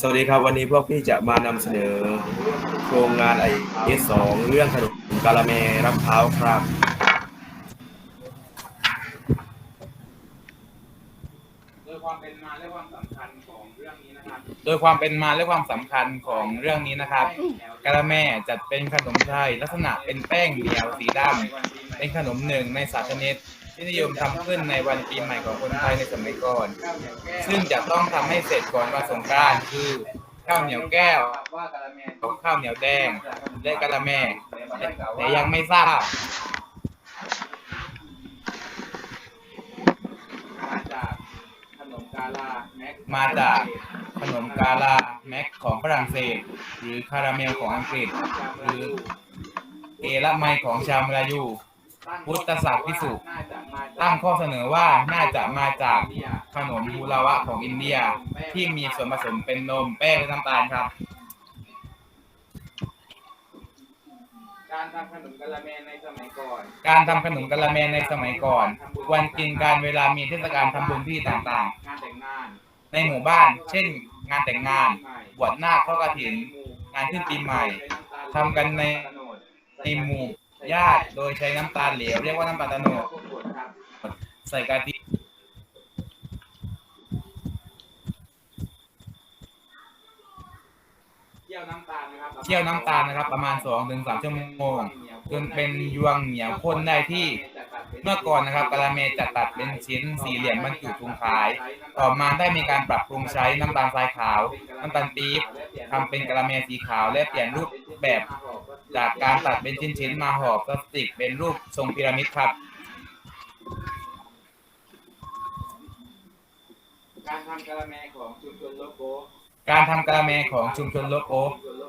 สวัสดีครับวันนี้พวกพี่จะมานำเสนอ โครงงานไอเอสสองเรื่องขนมกาละเมรับเท้าครับ โดยความเป็นมาและความสำคัญของเรื่องนี้นะครับ โดยความเป็นมาและความสำคัญของเรื่องนี้นะครับกะละแม่จัดเป็นขนมไทย ลักษณะเป็นแป้งเหนียวสีดำเป็นขนมหนึ่งในสาชนิด ที่นิยมทำขึ้นในวันปีใหม่ของคนไทยในสมัยก่อน ซึ่งจะต้องทำให้เสร็จก่อนวันสงกรานต์คือข้าวเหนียวแก้วว่ากะละแมข้าวเหนียวแดงและกะละแม่แต่ยังไม่ทราบ มาจากขนมกาลาแม็กมาจากขนมกาลาแม็กของฝรั่งเศส หรือคาราเมลของอังกฤษ หรือเอละไมของชาวมลายู พุทธศาสตร์พิสุน่าจะมาจากตั้งข้อเสนอว่าน่าจะมาจากขนมฮูลาวะของอินเดียที่มีส่วนผสมเป็นนมแป้งและน้ำตาลครับ การทำขนมกะละแมในสมัยก่อน การทำขนมกะละแมในสมัยก่อน วันกินการเวลามีเทศกาลทำบุญที่ต่างงานแต่งงานๆในหมู่บ้าน เช่น งานแต่งงาน บวชนาคทอดกฐิน งานขึ้นปีใหม่ทำกันในในหมู่ ญาติโดยใช้น้ำตาลเหลวเรียกว่าน้ำตาลตะโนดใส่กะทิเคี่ยวน้ำตาลนะครับเคี่ยวน้ำตาลนะครับ ประมาณ2-3ชั่วโมงจนเป็นยวงเหนียวข้นได้ที่เมื่อก่อนนะครับกะละเมจะตัดเป็นชิ้นสี่เหลี่ยมบรรจุถุงขาย ต่อมาได้มีการปรับปรุงใช้น้ำตาลทรายขาว น้ำตาลปี๊บทำเป็นกะละเมสีขาวและเปลี่ยนรูปแบบ จากการตัดเป็นชิ้นๆมาห่อพลาสติกเป็นรูปทรงพีระมิดครับ การทำกะละแมของชุมชนโลโก้การทำกะละเมของชุมชนโลโก้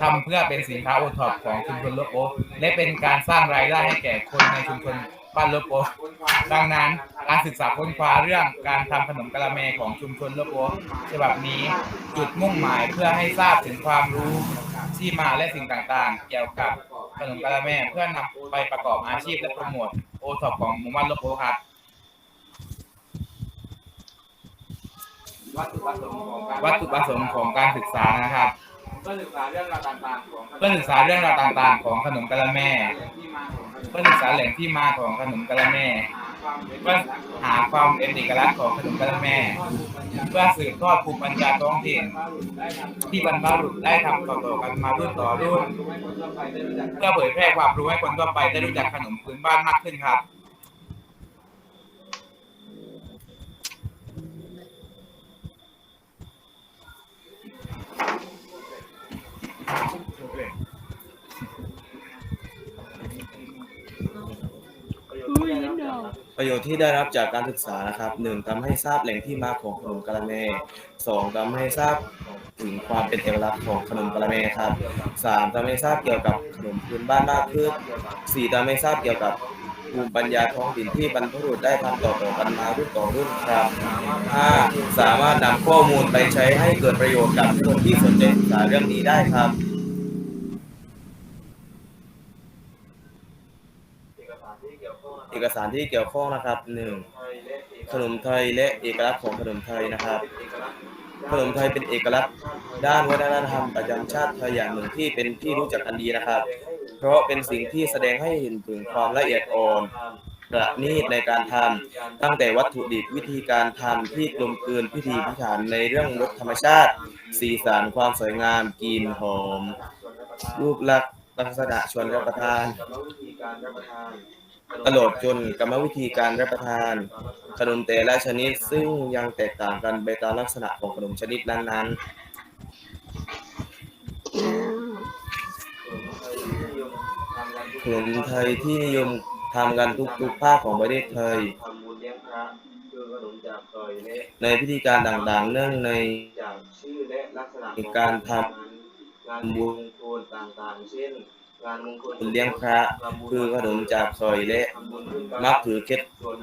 ทำเพื่อเป็นสินค้าโอท็อปของชุมชนโลโก้และเป็นการสร้างรายได้ให้แก่คนในชุมชน บ้านโลโก้ดังนั้นการศึกษาค้นคว้าเรื่องการทำขนมกะละเมของชุมชนโลโก้ฉบับนี้จุดมุ่งหมายเพื่อให้ทราบถึงความรู้ที่มาและสิ่งต่างๆ เกี่ยวกับขนมกะละเมเพื่อนำไปประกอบอาชีพและโปรโมทโอท็อปของหมู่บ้านโลโก้ครับวัตถุประสงค์ของการศึกษานะครับ เพื่อศึกษาเรื่องราวต่างๆของเพื่อศึกษาเรื่องราวต่างๆ ของขนมกะละแม่ เพื่อศึกษาแหล่งที่มาของขนมกะละแม่เป็นเพื่อหาความเป็นเอกลักษณ์ของขนมกะละแม่ เพื่อสืบทอดภูมิปัญญาท้องถิ่นที่บรรพบุรุษได้ทำต่อๆกันมารุ่นต่อรุ่นเพื่อเผยแพร่ความรู้ให้คนทั่วไปได้รู้จักขนมพื้นบ้านมากขึ้นครับ ประโยชน์ที่ได้รับจากการศึกษานะครับหนึ่งทำให้ทราบแหล่งที่มาของขนมกะละเมสองทำให้ทราบถึงความเป็นเอกลักษณ์ของขนมกะละเมครับสามทำให้ทราบเกี่ยวกับขนมพื้นบ้านมากขึ้นสี่ทำให้ทราบเกี่ยวกับภูมิปัญญาท้องถิ่นที่บรรพบุรุษได้ทำต่อๆกันมารุ่นต่อรุ่นครับห้าสามารถนำข้อมูลไปใช้ให้เกิดประโยชน์กับคนที่สนใจศึกษาเรื่องนี้ได้ครับ เอกสารที่เกี่ยวข้องนะครับหนึ่งขนมไทยและเอกลักษณ์ของขนมไทยนะครับ ขนมไทยเป็นเอกลักษณ์ด้านวัฒนธรรมประจำชาติไทยอย่างหนึ่งที่เป็นที่รู้จักกันดีนะครับ เพราะเป็นสิ่งที่แสดงให้เห็นถึงความละเอียดอ่อนประณีตในการทำตั้งแต่วัตถุดิบวิธีการทำที่กลมกลืนพิธีพิถันในเรื่องรสธรรมชาติ สีสันความสวยงามกลิ่นหอมรูปลักษณ์ลักษณะชวนรับประทาน ตลอดจนกรรมวิธีการรับประทาน ขนมแต่ละชนิดซึ่งยังแตกต่างกันไปตามลักษณะของขนมชนิดนั้นๆขนมไทยที่นิยมทำกันทุกๆภาคของประเทศไทย ในพิธีการต่างๆ เนื่องในจากชื่อและลักษณะการทงานบุญมงคลต่างๆ เช่นงาน เลี้ยงพระคือขนมจากซอยและมักถือเคล็ด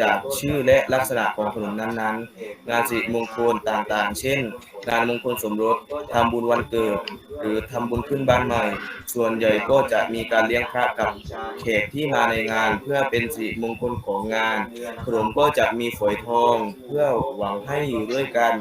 จากชื่อและลักษณะของขนมนั้นๆ งานสิริมงคลต่างๆ เช่น งานมงคลสมรสทำบุญวันเกิด หรือทำบุญขึ้นบ้านใหม่ ส่วนใหญ่ก็จะมีการเลี้ยงพระกับแขกที่มาในงานเพื่อเป็นสิริมงคลของงาน ขนมก็จะมีฝอยทอง เพื่อหวังให้อยู่ด้วยกัน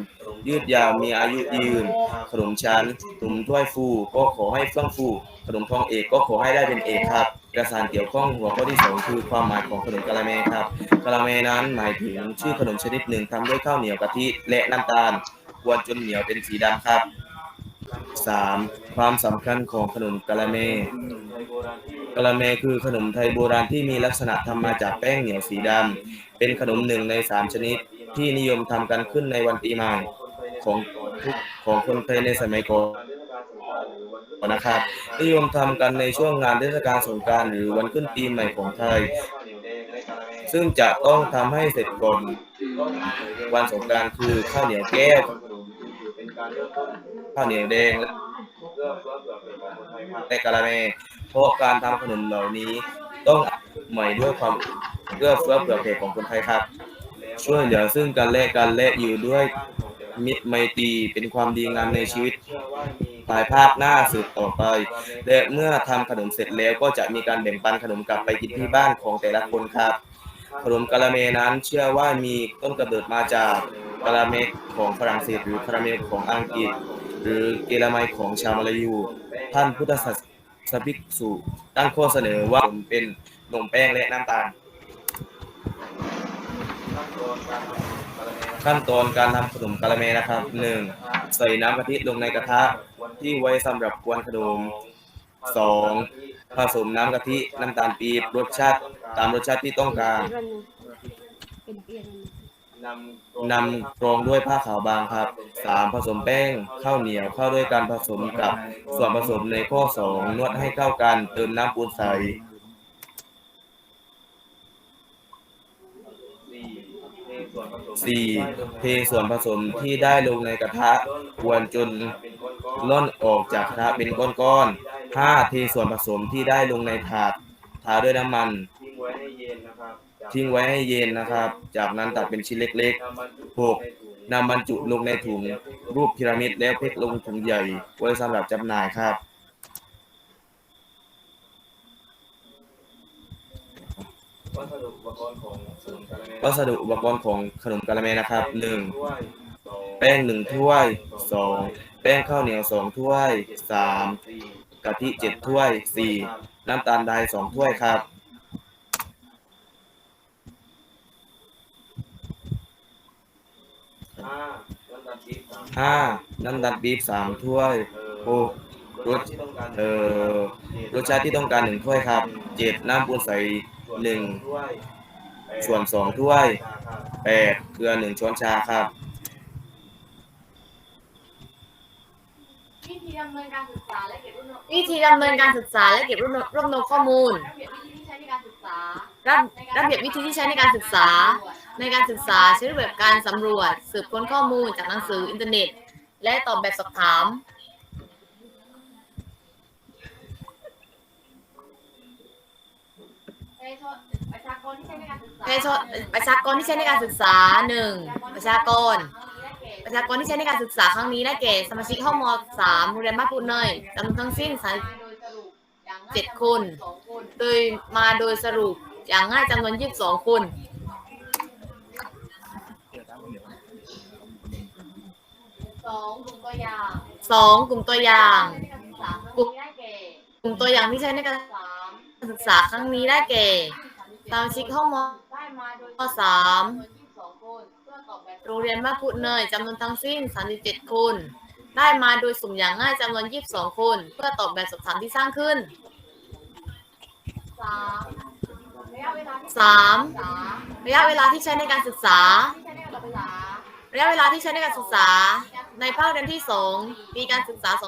ยืดยาวมีอายุยืน ขนมชั้นขนมถ้วยฟูก็ขอให้เฟื่องฟูขนมทองเอกก็ขอให้ได้เป็นเอกครับเอกสารเกี่ยวข้องหัวข้อที่สองคือความหมายของขนมกะละแมครับกะละแมนั้นหมายถึงชื่อขนมชนิดหนึ่งทำด้วยข้าวเหนียวกะทิและน้ำตาลกวนจนเหนียวเป็นสีดำครับ 3. ความสำคัญของขนมกะละแมกะละแมคือขนมไทยโบราณที่มีลักษณะทำมาจากแป้งเหนียวสีดำเป็นขนมหนึ่งในสามชนิดที่นิยมทำกันขึ้นในวันปีใหม่ของทุกของคนไทยในสมัยก่อน นะครับนิยมทำกันในช่วงงานเทศกาลสงกรานต์หรือวันขึ้นปีใหม่ของไทย ซึ่งจะต้องทำให้เสร็จก่อนวันสงกรานต์คือข้าวเหนียวแก้วเป็นการเริ่มต้นข้าวเหนียวแดงและเพื่อเพื่อเผื่อเป็นของคนไทยครับแต่กะละแมเพราะการทำขนมเหล่านี้ต้องใหม่ด้วยความเพื่อเฟื้อเผื่อแผ่ของคนไทยครับ ช่วยเหลือซึ่งกันและกันและอยู่ด้วย มิตรไมตรีเป็นความดีงามในชีวิตภายภาคหน้าสืบต่อไป และเมื่อทำขนมเสร็จแล้วก็จะมีการแบ่งปันขนมกลับไปกินที่บ้านของแต่ละคนครับ ขนมกะละเมนั้นเชื่อว่ามีต้นกำเนิดมาจากกะละเมของฝรั่งเศสหรือคาราเมของอังกฤษ หรือเกลาไมของชาวมาลายู ท่านพุทธศาสนิกษุตั้งข้อเสนอว่าเป็นนมแป้งและน้ำตาล ขั้นตอนการทำขนมกะละเมนะครับหนึ่งใส่น้ำกะทิลงในกระทะที่ไว้สำหรับกวนขนมสองผสมน้ำกะทิน้ำตาลปี๊บรสชาติตามรสชาติที่ต้องการนเปลี่ยนนำกรองด้วยผ้าขาวบางครับสามผสมแป้งข้าวเหนียวเข้าด้วยการผสมกับส่วนผสมในข้อสองนวดให้เข้ากันเติมน้ำปูนใส สี่เทส่วนผสมที่ได้ลงในกระทะกวนจนล่อนออกจากกระทะเป็นก้อนๆห้าเทส่วนผสมที่ได้ลงในถาดทาด้วยน้ำมันทิ้งไว้ให้เย็นนะครับ จากนั้นตัดเป็นชิ้นเล็กหกนำบรรจุลงในถุงรูปพีระมิดแล้วเพกลงถุงใหญ่ไว้สำหรับจำหน่ายครับ วัสดุอุปกรณ์ของขนมกะละแมวัสดุอุปกรณ์ของขนมกะละแมนะครับหนึ่งถ้วยสองแป้งหนึ่งถ้วยสองแป้งข้าวเหนียวสองถ้วยสามสี่กะทิเจ็ดถ้วยสี่น้ำตาลทรายสองถ้วยครับ ห้าน้ำตาลปี๊บสามห้าน้ำตาลปี๊บสามถ้วยหก รส ที่ต้องการเอ่อรสชาติที่ต้องการหนึ่งถ้วยครับเจ็ดน้ำปูนใส หนึ่งถ้วยส่วนสองถ้วยชาครับแปดเกลือหนึ่งช้อนชาครับวิธีดำเนินการศึกษาและเก็บรวบรวมวิธีดำเนินการศึกษาและเก็บรวบรวมรวบรวมข้อมูล ระเบียบวิธีที่ใช้ในการศึกษาระระเบียบวิธีที่ใช้ในการศึกษา ในการศึกษาใช้รูปแบบการสำรวจ สืบค้นข้อมูลจากหนังสืออินเทอร์เน็ต และตอบแบบสอบถาม ประชากรที่ใช้ในการศึกษาประชาประชากรที่ใช้ในการศึกษาหนึ่งประชากร ประชากรที่ใช้ในการศึกษาครั้งนี้ได้แก่สมาชิกห้องม .3 โรงเรียนบ้านปูนเนยจำนวนทั้งสิ้นโดยสรุปอย่างง่ายเจ็ดคนสองคน โดยมาโดยสรุปอย่างง่ายจำนวน22คนสองกลุ่มตัวอย่าง2กลุ่มตัวอย่างใช้ในการศึกษาครั้งนี้ได้แก่กลุ่มตัวอย่างที่ใช้ในการสาม ศึกษาครั้งนี้ได้แก่สมาชิกห้องมได้มาโดยมสามโรงเรียนบ้านปูนเนยจำนวนทั้งสิ้น 37 คน ได้มาโดยสุ่มอย่างง่ายจำนวน 22 คน เพื่อตอบแบบสอบถามที่สร้างขึ้นสามระยะเวลาที่ใช้ในการศึกษา ระยะเวลาที่ใช้ในการศึกษา ในภาคเรียนที่ 2 ปีการศึกษา 2564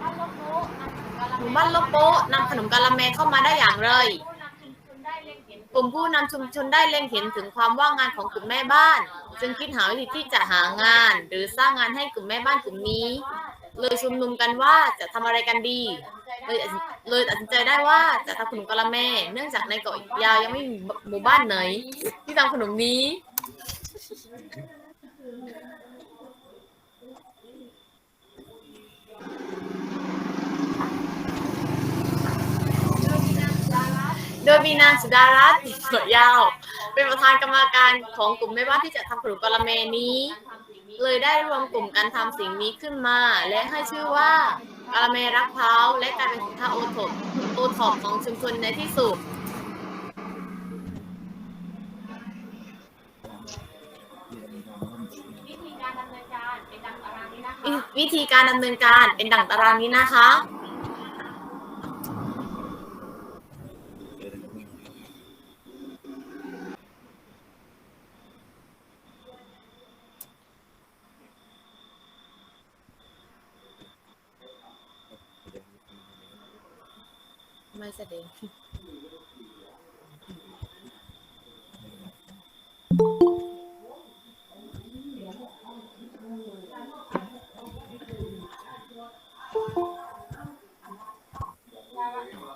บ้านลบโป๊ะนำถึงกาล หมู่บ้านลบโป๊ะนำขนมกะละแมเข้ามาได้อย่างไรผู้นำชุมชนได้เล็งเห็นกลุ่มผู้นำชุมชนได้เล็งเห็นถึงความว่างงานของกลุ่มแม่บ้าน จึงคิดหาวิธีที่จะหางาน หรือสร้างงานให้กลุ่มแม่บ้านกลุ่มนี้ เลยชุมนุมกันว่าจะทำอะไรกันดี เลยเลยตัดสินใจได้ว่าจะทำขนมกะละแม เนื่องจากในเกาะยาวยังไม่มีหมู่บ้านไหน ที่ทำขนมนี้ ดยมีนางสุดารัตน์สวยยาว เป็นประธานกรรมการของกลุ่มแม่บ้านที่จะทำขนมกะละแมนี้ เลยได้รวมกลุ่มการทำสิ่งนี้ขึ้นมา และให้ชื่อว่ากะละแมรักเท้าและกลายเป็นสินค้าโอท็อปโอท็อปของชุมชนในที่สุดวิธีการดำเนินการเป็นดังตารางนี้นะคะ วิวิธีการดำเนินการเป็นดั่งตารางนี้นะคะ ไม่แสดง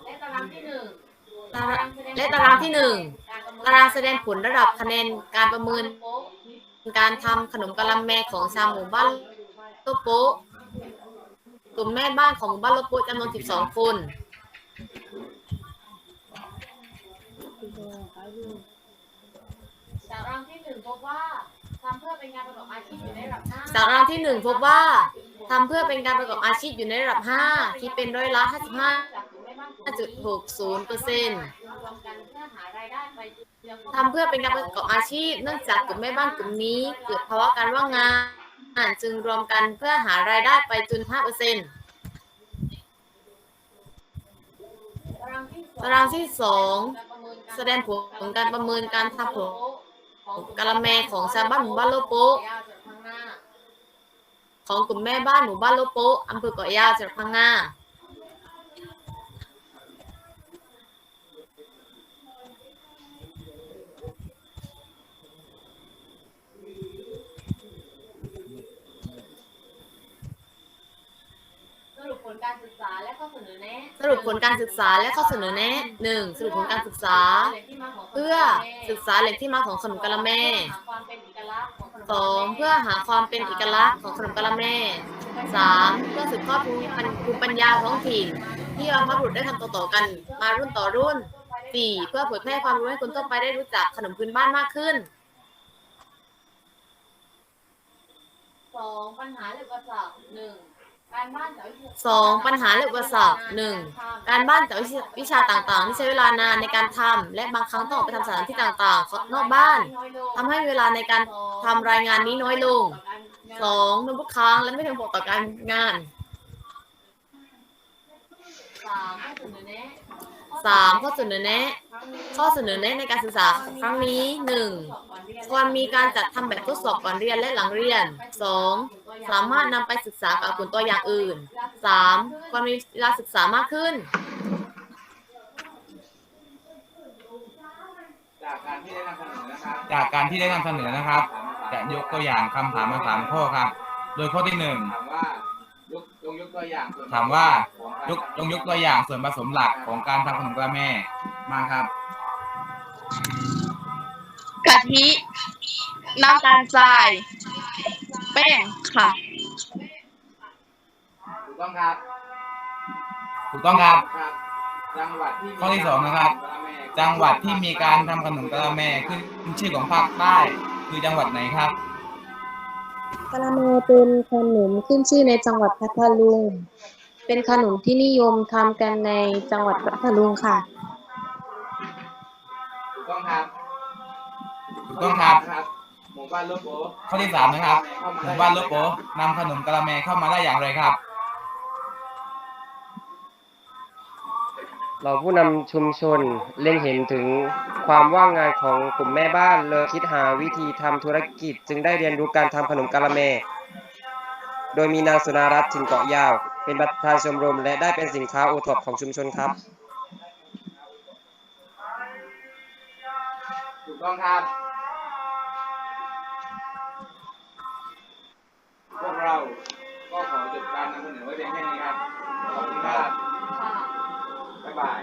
และตารางที่หนึ่งตารางและตารางที่หนึ่งตารางแสดงผลระดับคะแนนการประเมิน การทำขนมกะละแมของชาวหมู่บ้านโลโปะกลุ่มแม่บ้านของหมู่บ้านโลโปะจำนวน 12 คน สารางที่หนึ่งพบว่าทำเพื่อเป็นการประกอบอาชีพอยู่ในระดับห้าสาระที่หนึ่งพบว่าทำเพื่อเป็นการประกอบอาชีพอยู่ในระดับ 5 คิดเป็นร้อยละ55.60เปอร์เซ็นต์ทำเพื่อเป็นการประกอบอาชีพ เนื่องจากกลุ่มแม่บ้านกลุ่มนี้เกิดภาวะการว่างงานจึงรวมกันเพื่อหารายได้ไปจน5เปอร์เซ็นต์ตารางที่สอง แสดงผลการประเมินการทำผลกะละแมของชาวบ้านหมู่บ้านโลโปะยาวจากข้างหน้าของกลุ่มแม่บ้านหมู่บ้านโลโปะอำเภอเกาะยาวจังหวัดพังงา สรุปผล การศึกษาและข้อเสนอแนะสรุปผลการศึกษาและข้อเสนอแนะหนึ่งสรุปผลการศึกษา เพื่อศึกษาแหล่งที่มาของขนมกะละแมหาความเป็นเอกลักษณ์ของขนมสองเพื่อหาความเป็นเอกลักษณ์ของขนมกะละแมสามเพื่อสืบทอดภูมิปัญภูมิปัญญาท้องถิ่น ที่บรรพบุรุษได้ทำต่อๆกันมารุ่นต่อรุ่นสี่เพื่อเผยแพร่ความรู้ให้คนทั่วไปได้รู้จักขนมพื้นบ้านมากขึ้นสองปัญหาหรืออุปสรรคหนึ่ง สองปัญหาและอุปสรรคหนึ่งการบ้านจากวิชาต่างๆ ที่ใช้เวลานานในการทำและบางครั้งต้องออกไปทำสถานที่ต่างๆนอกบ้านทำให้เวลาในการทำรายงานนี้น้อยลงสองนทุกครั้งและไม่เพียงพอต่อการงานสามข้อเสนอแนะสามข้อเสนอแนะ ข้อเสนอแนะในการศึกษาครั้งนี้หนึ่งควรมีการจัดทำแบบทดสอบก่อนเรียนและหลังเรียนสอง สามารถนำไปศึกษากับผลตัวอย่างอื่นสามควรมีเวลาศึกษามากขึ้น จากการที่ได้นำเสนอนะครับจากการที่ได้นำเสนอนะครับ จะยกตัวอย่างคำถามมาสามข้อครับ โดยข้อที่หนึ่งถามว่ายกจงยกตัวอย่างส่วนถามว่าของยกจงยกตัวอย่างส่วนผสมหลักของการทำขนมกระแม่มาครับ กะทิ น้ำตาลทราย แป้งค่ะ ถูกต้องครับ ถูกต้องครับครับจังหวัดที่มีข้อที่สองนะครับ จังหวัดที่มีการทำขนมกระแม่ขึ้นชื่อของภาคใต้คือจังหวัดไหนครับ กะละแมเป็นขนมขึ้นชื่อในจังหวัดพัทลุง เป็นขนมที่นิยมทำกันในจังหวัดพัทลุงค่ะ ถูกต้องครับ ถูกต้องครับครับห มู่บ้านลูกโป๊ะข้อที่สามนะครับหมู่บ้านโลโปนำขนมกระแมเข้ามาได้อย่างไรครับ เราผู้นำชุมชนเล็งเห็นถึงความว่างงานของกลุ่มแม่บ้านเลยคิดหาวิธีทำธุรกิจ จึงได้เรียนรู้การทำขนมกะละแม โดยมีนางสุนารัตน์ถิ่นเกาะยาว เป็นประธานชมรม และได้เป็นสินค้าโอท็อปของชุมชนครับถูกต้องครับา ก็ขอจบการนำเสนอไว้เพียงแค่นี้ครับ ขอบคุณครับ บ๊ายบาย